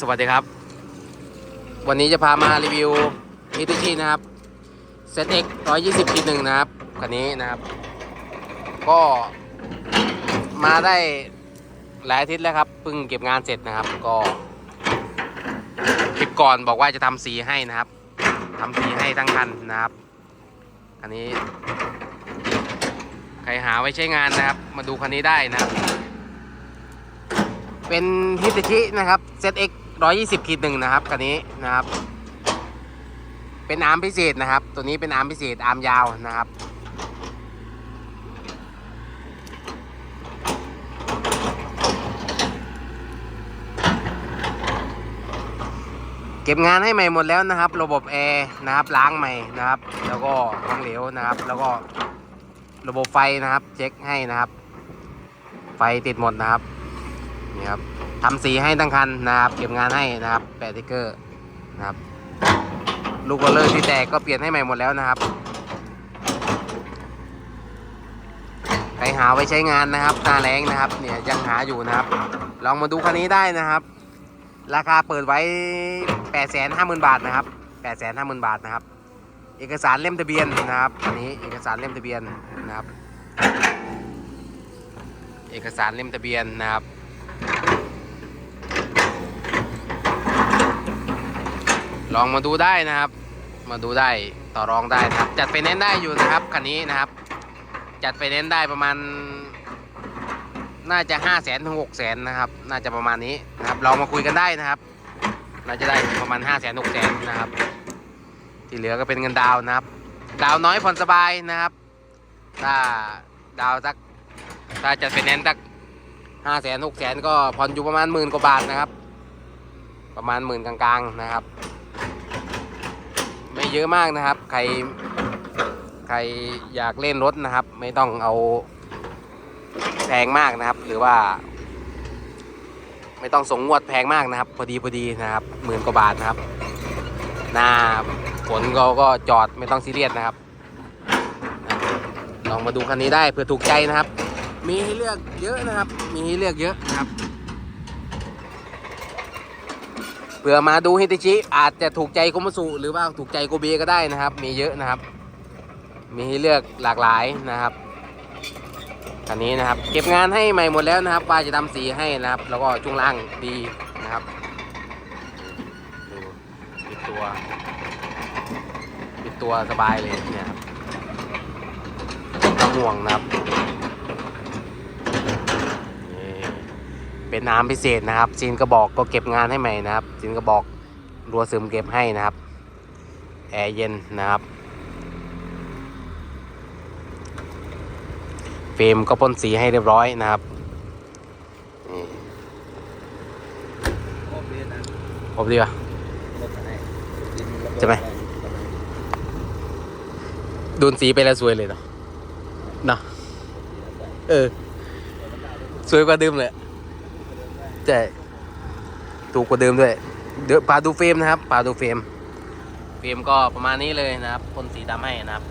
สวัสดีครับ วันนี้จะพามารีวิวมิตูชินะครับ ZX 120ขีดหนึ่งนะครับคันนี้นะครับ ก็มาได้หลายอาทิตย์แล้วครับเพิ่งเก็บงานเสร็จนะครับ ก็คลิปก่อนบอกว่าจะทำสีให้นะครับทำสีให้ทั้งคันนะครับคันนี้ ใครหาไว้ใช้งานนะครับ มาดูคันนี้ได้นะครับ เป็นฮิตาชินะครับ ZX 120ขีดหนึ่งนะครับคันนี้นะครับ เป็นอาร์มพิเศษนะครับ ตัวนี้เป็นอาร์มพิเศษอาร์มยาวนะครับเก็บงานให้ใหม่หมดแล้วนะครับ ระบบแอร์นะครับล้างใหม่นะครับ แล้วก็ของเหลวนะครับ แล้วก็ระบบไฟนะครับ เช็คให้นะครับ ไฟติดหมดนะครับ นี่ครับทำสีให้ทั้งคันนะครับ เก็บงานให้นะครับ แปะสติ๊กเกอร์นะครับ ลูกโรลเลอร์ที่แตกก็เปลี่ยนให้ใหม่หมดแล้วนะครับใครหาไว้ใช้งานนะครับหน้าแรงนะครับ เนี่ยยังหาอยู่นะครับ ลองมาดูคันนี้ได้นะครับ ราคาเปิดไว้850,000บาทนะครับ850,000บาทนะครับ เอกสารเล่มทะเบียนนะครับอันนี้เอกสารเล่มทะเบียนนะครับ เอกสารเล่มทะเบียนนะครับ ลองมาดูได้นะครับ มาดูได้ต่อรองได้นะครับ จัดไปเน้นได้อยู่นะครับคันนี้นะครับ จัดไปเน้นได้ประมาณ น่าจะห้าแสนถึงหกแสนนะครับ น่าจะประมาณนี้นะครับลองมาคุยกันได้นะครับ น่าจะได้ประมาณห้าแสนหกแสนนะครับ ที่เหลือก็เป็นเงินดาวนะครับ ดาวน้อยผ่อนสบายนะครับ ถ้าดาวสักถ้าจัดไปเน้นสักห้าแสนหกแสนก็ผ่อนอยู่ประมาณหมื่นกว่าบาทนะครับ ประมาณหมื่นกลางๆนะครับ เยอะมากนะครับ ใคร ใครอยากเล่นรถนะครับ ไม่ต้องเอาแพงมากนะครับ หรือว่า ไม่ต้องส่งงวดแพงมากนะครับ พอดีพอดีนะครับหมื่นกว่าบาทนะครับ หน้าฝนเราก็จอดไม่ต้องซีเรียสนะครับลองมาดูคันนี้ได้เผื่อถูกใจนะครับ มีให้เลือกเยอะนะครับ มีให้เลือกเยอะนะครับ เผื่อมาดูฮิตาชิอาจจะถูกใจโกมุสุหรือว่าถูกใจโกเบก็ได้นะครับ มีเยอะนะครับ มีให้เลือกหลากหลายนะครับคันนี้นะครับ เก็บงานให้ใหม่หมดแล้วนะครับว่าจะทำสีให้นะครับ แล้วก็ช่วงล่างดีนะครับดูปิดตัวปิดตัวสบายเลยเนี่ยครับห่วงนะครับ เป็นน้ำพิเศษนะครับซีนกระบอกก็เก็บงานให้ใหม่นะครับซีนกระบอกรัวซึมเก็บให้นะครับแอร์เย็นนะครับเฟรมก็พ่นสีให้เรียบร้อยนะครับนี่ครบดีป่ะครบอะไรกินแล้วก็ใช่ไหมดูนสีไปแล้วสวยเลยเนาะเนาะเออ สวยกว่าเดิมเลย ใช่ถูกกว่าเดิมด้วย เดี๋ยวพาดูเฟรมนะครับพาดูเฟรม เฟรมก็ประมาณนี้เลยนะครับพ่นสีดำให้นะครับ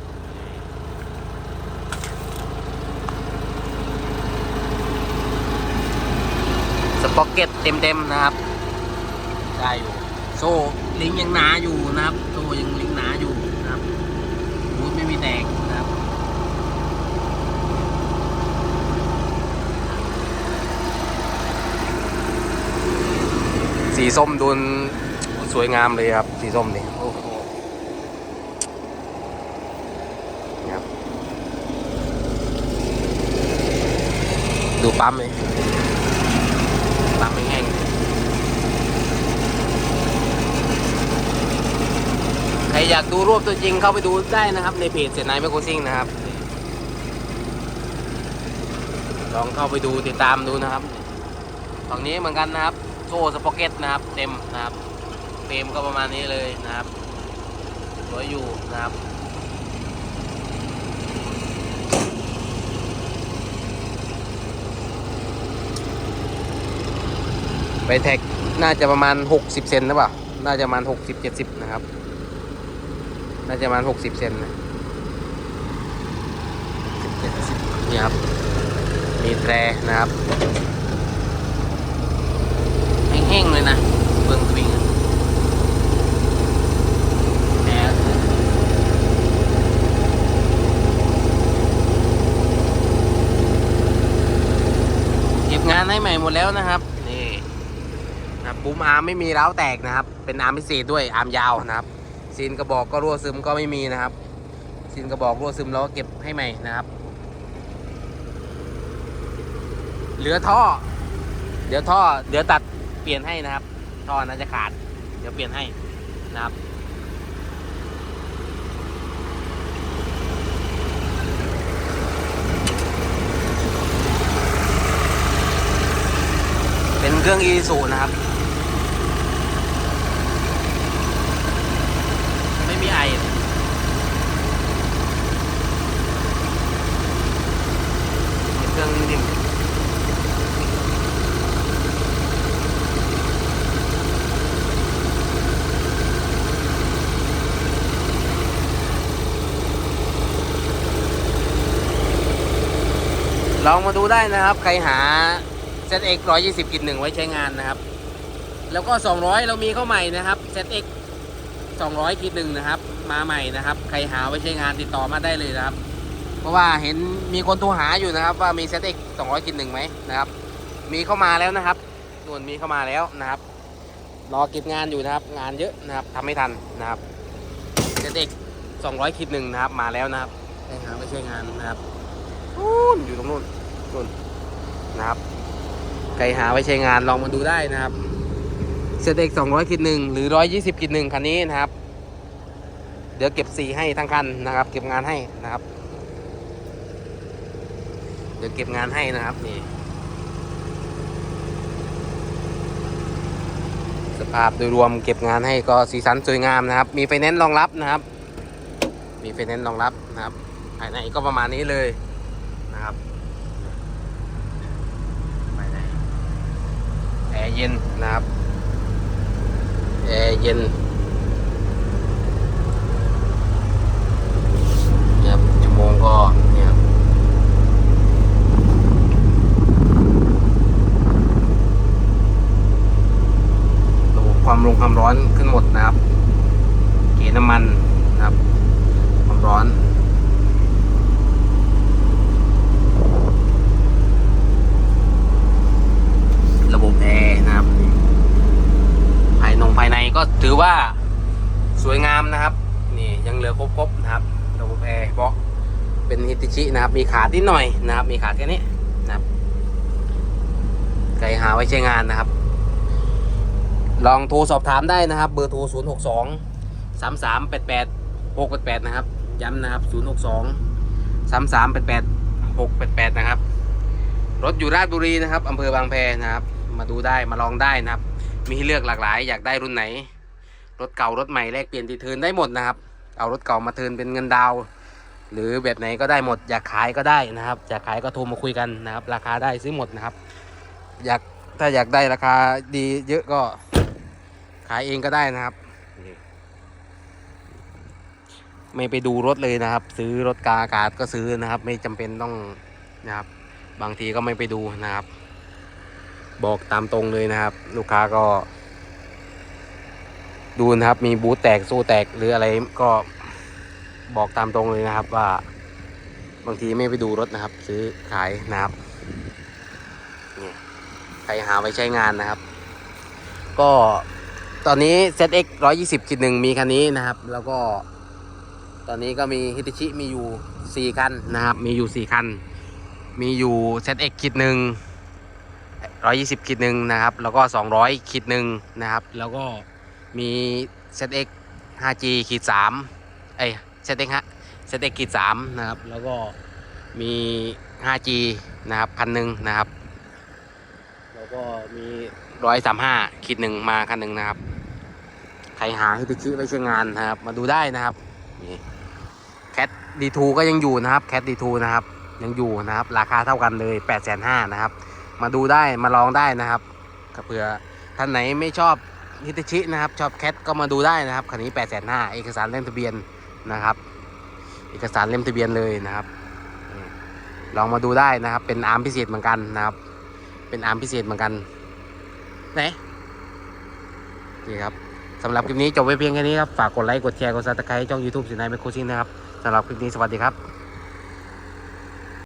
สป็อกเก็ตเต็มๆนะครับ ได้อยู่ โซ่ลิงยังหนาอยู่นะครับ โซ่ยังลิงหนาอยู่นะครับบูทไม่มีแตกนะครับ สีส้มดูนสวยงามเลยครับ สีส้มนี่นะครับ ดูปั๊มเลยปั๊มแห้งใครอยากดูรูปตัวจริงเข้าไปดูได้นะครับ ในเพจเสนายแมคโครซิ่งนะครับ ลองเข้าไปดูติดตามดูนะครับฝั่งนี้เหมือนกันนะครับ โซ่สป็อเก็ตนะครับ เต็มนะครับเฟรมก็ประมาณนี้เลยนะครับสวยอยู่นะครับไปแท็กน่าจะประมาณ 60 เซนหรือเปล่า น่าจะประมาณ 60 70 นะครับ น่าจะประมาณ 60 เซนนะนี่ครับ มีแตรนะครับ ม่งเลยนะเบิ้งวิ่งเก็บงานให้ใหม่หมดแล้วนะครับ นี่นะปุ้มอาร์มไม่มีเล้าแตกนะครับ เป็นอาร์มพิเศษด้วยอาร์มยาวนะครับซีนกระบอกก็รั่วซึมก็ไม่มีนะครับซีนกระบอกรั่วซึมแล้วก็เก็บให้ใหม่นะครับเหลือท่อ เดี๋ยวท่อ เดี๋ยวตัด เปลี่ยนให้นะครับท่อนั้นจะขาด เดี๋ยวเปลี่ยนให้นะครับเป็นเครื่อง e สูนะครับ ไม่มีไอ เป็นเครื่องนิ่ม ลองมาดูได้นะครับ ใครหา ZX 120กินหนึ่งไว้ใช้งานนะครับ แล้วก็ 200 เรามีเข้าใหม่นะครับ ZX 200กินหนึ่งนะครับ มาใหม่นะครับ ใครหาไว้ใช้งานติดต่อมาได้เลยนะครับ เพราะว่าเห็นมีคนโทรหาอยู่นะครับ ว่ามี ZX 200กินหนึ่งไหมนะครับ มีเข้ามาแล้วนะครับส่วนมีเข้ามาแล้วนะครับ รอเก็บงานอยู่นะครับ งานเยอะนะครับทำไม่ทันนะครับ ZX 200คิดหนึ่งนะครับ มาแล้วนะครับใครหาไว้ใช้งานนะครับ นู่นนะครับใครหาไว้ใช้งานลองมาดูได้นะครับเซตเอก200คิดหนึ่งหรือ120คิดหนึ่งคันนี้นะครับ เดี๋ยวเก็บสีให้ทั้งคันนะครับ เก็บงานให้นะครับ เดี๋ยวเก็บงานให้นะครับนี่สภาพโดยรวมเก็บงานให้ก็สีสันสวยงามนะครับ มีไฟแนนซ์รองรับนะครับ มีไฟแนนซ์รองรับนะครับ ภายในก็ประมาณนี้เลยนะครับภายในแอร์ เย็นนะครับแอร์เย็นเนี่ยครับชั่วโมงก็เนี่ยครับระบบความลงความร้อนขึ้นหมดนะครับ เกณฑ์น้ำมันนะครับ ความร้อน ระบบแอร์นะครับนี่ภายนงภายในก็ถื อว่าสวยงามนะครับ นี่ยังเหลือครบๆนะครับระบบแอร์เบาะเป็นฮิติชินะครับ มีขาดนิดหน่อยนะครับ มีขาดแค่นี้นะครับใครหาไว้ใช้งานนะครับ ลองโทรสอบถามได้นะครับ เบอร์โทร 0 6 2 3 3 8 8 6 8 8 นะครับ ย้ำนะครับ 0 6 2 3 3 8 8 6 8 8 นะครับ รถอยู่ราชบุรีนะครับอำเภอบางแพนะครับ มาดูได้มาลองได้นะครับ มีให้เลือกหลากหลาย อยากได้รุ่นไหน รถเก่ารถใหม่แลกเปลี่ยนตีเทินได้หมดนะครับ เอารถเก่ามาเทินเป็นเงินดาว หรือแบบไหนก็ได้หมด อยากขายก็ได้นะครับ อยากขายก็โทรมาคุยกันนะครับ ราคาได้ซื้อหมดนะครับ อยากถ้าอยากได้ราคาดีเยอะก็ขายเองก็ได้นะครับ ไม่ไปดูรถเลยนะครับ ซื้อรถกาอากาศก็ซื้อนะครับ ไม่จำเป็นต้องนะครับ บางทีก็ไม่ไปดูนะครับ บอกตามตรงเลยนะครับ ลูกค้าก็ ดูนะครับ มีบูธแตกสู้แตกหรืออะไรก็บอกตามตรงเลยนะครับว่า บางทีไม่ไปดูรถนะครับ ซื้อขายนะครับเนี่ยใครหาไว้ใช้งานนะครับ ก็ตอนนี้ ZX 120คิดหนึ่งมีคันนี้นะครับ แล้วก็ ตอนนี้ก็มีฮิตชิมีอยู่ 4 คันนะครับ มีอยู่ 4 คัน มีอยู่ ZX คิดหนึ่ง120คิดหนึ่งนะครับ แล้วก็ 200คิดหนึ่งนะครับ แล้วก็ มี ZX 5G ขีด3เอ้ย ZX ฮะ ZX ขีด3นะครับ แล้วก็มี 5G นะครับคันหนึ่งนะครับ แล้วก็มี135คิดหนึ่งมาคันหนึ่งนะครับ ใครหาฮิต c ชิไว้ใช้งานนะครับ มาดูได้นะครับนี่แคทดีทูก็ยังอยู่นะครับแคทดีทูนะครับ ยังอยู่นะครับ ราคาเท่ากันเลย8ปดแสนห้านะครับ มาดูได้มาลองได้นะครับเผื่อท่านไหนไม่ชอบ ฮิต c ชินะครับชอบแคทก็มาดูได้นะครับคันนี้8ปดแสนห้าเอกสารเล่มทะเบียนนะครับ เอกสารเล่มทะเบียนเลยนะครับลองมาดูได้นะครับ เป็นอาร์มพิเศษเหมือนกันนะครับ เป็นอาร์มพิเศษเหมือนกันไหนนี่ครับสำหรับคลิปนี้จบไว้เพียงแค่นี้ครับ ฝากกดไลค์ กดแชร์ กดซับสไครต์ช่อง YouTube สินายเมโคชิงนะครับสำหรับคลิปนี้สวัสดีครับ